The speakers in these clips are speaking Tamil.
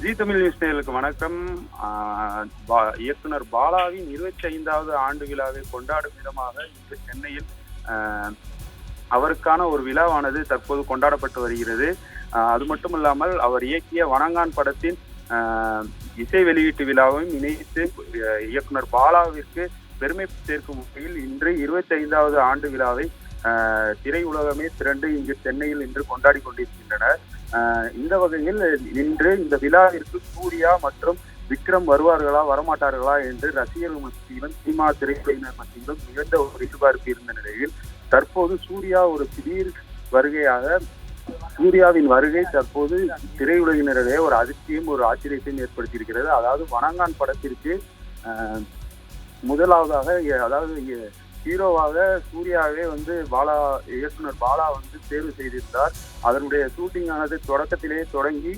ஜி தமிழ் நியூஸ் நேர்களுக்கு வணக்கம். பா- இயக்குனர் பாலாவின் இருபத்தி ஐந்தாவது ஆண்டு விழாவை கொண்டாடும் விதமாக இன்று சென்னையில் அவருக்கான ஒரு விழாவானது தற்போது கொண்டாடப்பட்டு வருகிறது. அது மட்டும் இல்லாமல் அவர் இயக்கிய வணங்கான் படத்தின் இசை வெளியீட்டு விழாவையும் இணைத்து இயக்குனர் பாலாவிற்கு பெருமை சேர்க்கும் வகையில் இன்று இருபத்தி ஐந்தாவது ஆண்டு விழாவை திரை திரையுலகமே திரண்டு இங்கு சென்னையில் இன்று கொண்டாடி கொண்டிருக்கின்றனர். இந்த வகையில் இன்று இந்த விழாவிற்கு சூர்யா மற்றும் விக்ரம் வருவார்களா வரமாட்டார்களா என்று ரசிகர்கள் மத்தியிலும் சினிமா திரைத்துறையினர் மத்தியிலும் மிகுந்த ஒரு எதிர்பார்ப்பு இருந்த நிலையில் தற்போது சூர்யா ஒரு திடீர் வருகையாக சூர்யாவின் வருகை தற்போது திரையுலகினரிடையே ஒரு அதிர்ச்சியும் ஒரு ஆச்சரியத்தையும் ஏற்படுத்தியிருக்கிறது. அதாவது வனங்கான் படத்திற்கு முதலாவதாக அதாவது ஹீரோவாக சூர்யாவே வந்து பாலா இயக்குனர் பாலா வந்து தேர்வு செய்திருந்தார். அதனுடைய ஷூட்டிங் ஆனது தொடக்கத்திலேயே தொடங்கி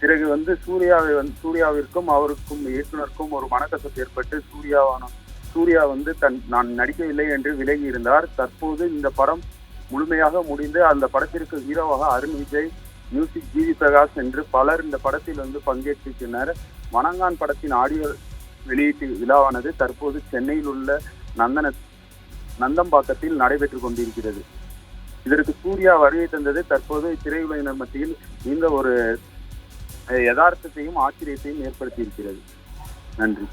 பிறகு வந்து சூர்யாவை வந்து சூர்யாவிற்கும் அவருக்கும் இயக்குனருக்கும் ஒரு மனக்கசப்பு ஏற்பட்டு சூர்யாவான சூர்யா வந்து தன் நான் நடிக்கவில்லை என்று விலகி இருந்தார். தற்போது இந்த படம் முழுமையாக முடிந்து அந்த படத்திற்கு ஹீரோவாக Arun Vijay music G V Prakash என்று பலர் இந்த படத்தில் வந்து பங்கேற்றிருக்கின்றனர். வணங்கான் படத்தின் ஆடியோ வெளியீட்டு விழாவானது தற்போது சென்னையில் உள்ள நந்தன நந்தம்பாக்கத்தில் நடைபெற்றுக் கொண்டிருக்கிறது. இதற்கு சூர்யா வருகை தந்தது. தற்போது திரையுலகினர் மத்தியில் இந்த ஒரு யதார்த்தத்தையும் ஆச்சரியத்தையும் ஏற்படுத்தியிருக்கிறது. நன்றி.